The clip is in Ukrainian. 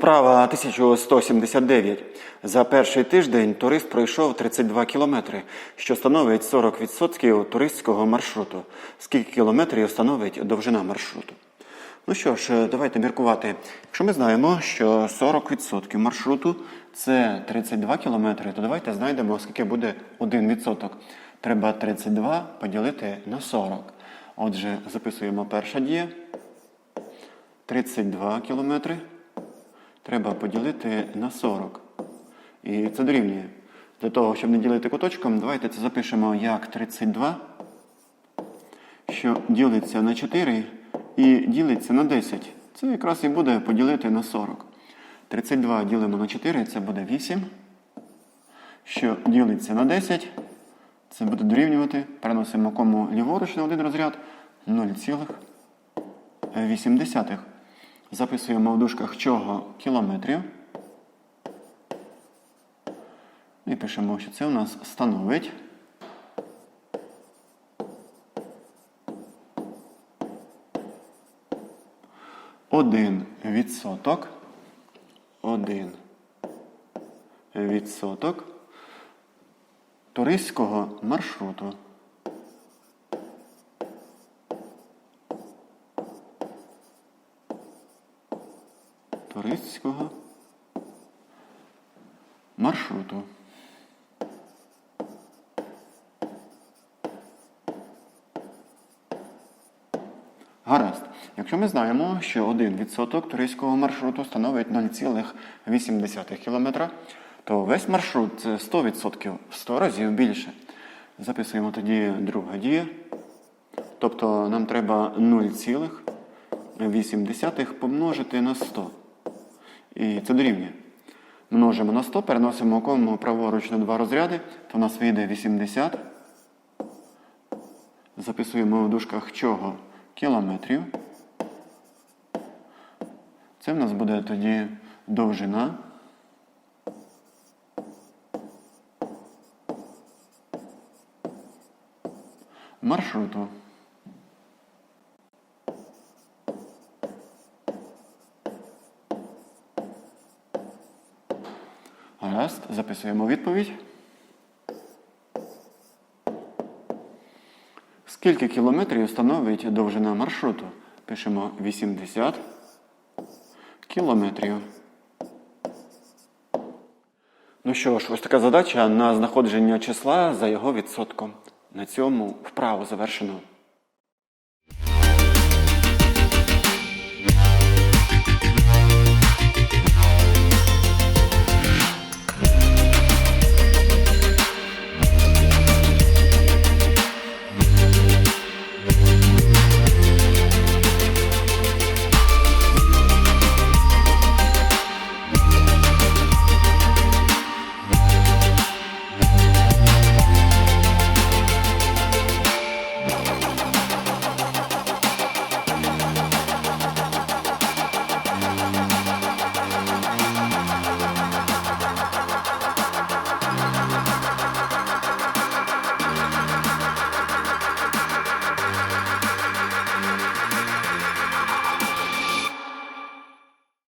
Вправа 1179. За перший тиждень турист пройшов 32 кілометри, що становить 40% туристського маршруту. Скільки кілометрів становить довжина маршруту? Ну що ж, давайте міркувати. Якщо ми знаємо, що 40% маршруту це 32 кілометри, то давайте знайдемо, скільки буде 1%. Треба 32 поділити на 40. Отже, записуємо перша дія. 32 кілометри треба поділити на 40. І це дорівнює. Для того, щоб не ділити куточком, давайте це запишемо як 32, що ділиться на 4 і ділиться на 10. Це якраз і буде поділити на 40. 32 ділимо на 4, це буде 8. Що ділиться на 10, це буде дорівнювати. Переносимо кому ліворуч на один розряд 0,8. Записуємо в дужках чого кілометрів. І пишемо, що це у нас становить. Один відсоток. Один відсоток туристського маршруту. Туристського маршруту. Гаразд. Якщо ми знаємо, що 1% туристського маршруту становить 0,8 км, то весь маршрут це 100%, в 100 разів більше. Записуємо тоді друга дія. Тобто нам треба 0,8 помножити на 100. І це дорівнює. Множимо на 100, переносимо кому праворуч на два розряди, то в нас вийде 80. Записуємо в дужках чого кілометрів. Це в нас буде тоді довжина. Маршруту. Гаразд, записуємо відповідь. Скільки кілометрів становить довжина маршруту? Пишемо 80 кілометрів. Ну що ж, ось така задача на знаходження числа за його відсотком. На цьому вправу завершено.